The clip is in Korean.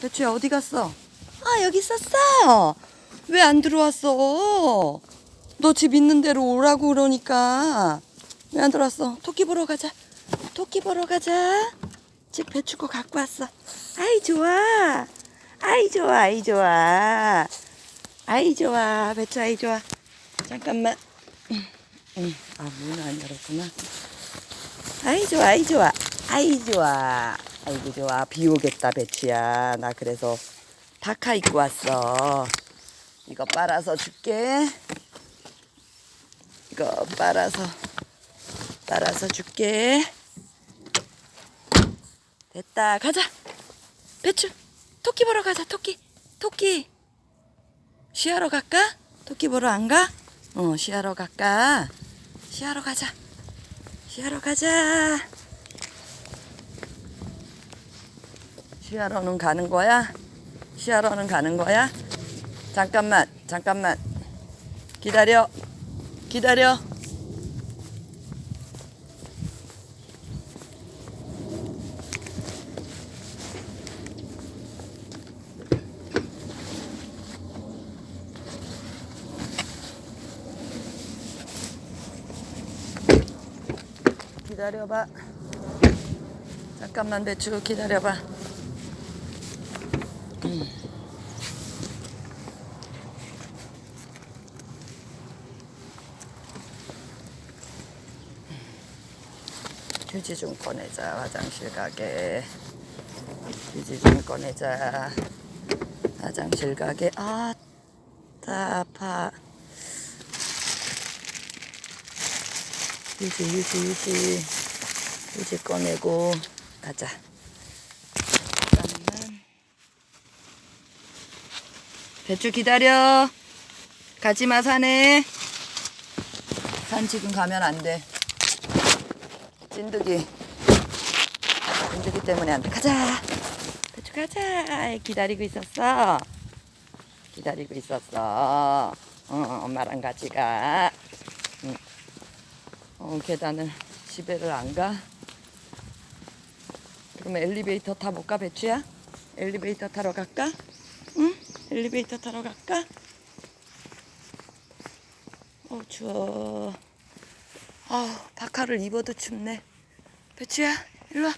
배추야 어디 갔어? 아 여기 있었어. 왜 안 들어왔어? 너 집 있는 대로 오라고 그러니까 왜 안 들어왔어? 토끼 보러 가자. 토끼 보러 가자. 집 배추고 갖고 왔어. 아이 좋아. 아이 좋아. 아이 좋아. 아이 좋아. 배추 아이 좋아. 잠깐만. 응. 아, 문안 열었구나. 아이 좋아, 아이 좋아, 아이 좋아. 아이고 좋아. 비 오겠다, 배추야. 나 그래서 다카 입고 왔어. 이거 빨아서 줄게. 이거 빨아서, 빨아서 줄게. 됐다. 가자. 배추. 토끼 보러 가자, 토끼. 토끼. 쉬하러 갈까? 토끼 보러 안 가? 어, 쉬하러 갈까? 쉬하러 가자. 쉬하러 가자. 쉬하러는 가는 거야? 쉬하러는 가는 거야? 잠깐만, 잠깐만. 기다려. 기다려. 기다려봐. 잠깐만 배추 기다려봐. 음. 휴지 좀 꺼내자 화장실 가게. 휴지 좀 꺼내자. 화장실 가게. 아, 따 아파. 휴지 휴지 휴지 휴지 꺼내고 가자 잠깐만 배추 기다려. 가지마 산에. 산 지금 가면 안 돼. 찐득이. 찐득이 때문에 안 돼. 가자. 배추 가자. 기다리고 있었어. 기다리고 있었어. 어, 엄마랑 같이 가. 어, 계단을 집에를 안 가? 그러면 엘리베이터 타볼까 배추야? 엘리베이터 타러 갈까? 응? 엘리베이터 타러 갈까? 어 추워. 아 바카를 입어도 춥네. 배추야 일로 와.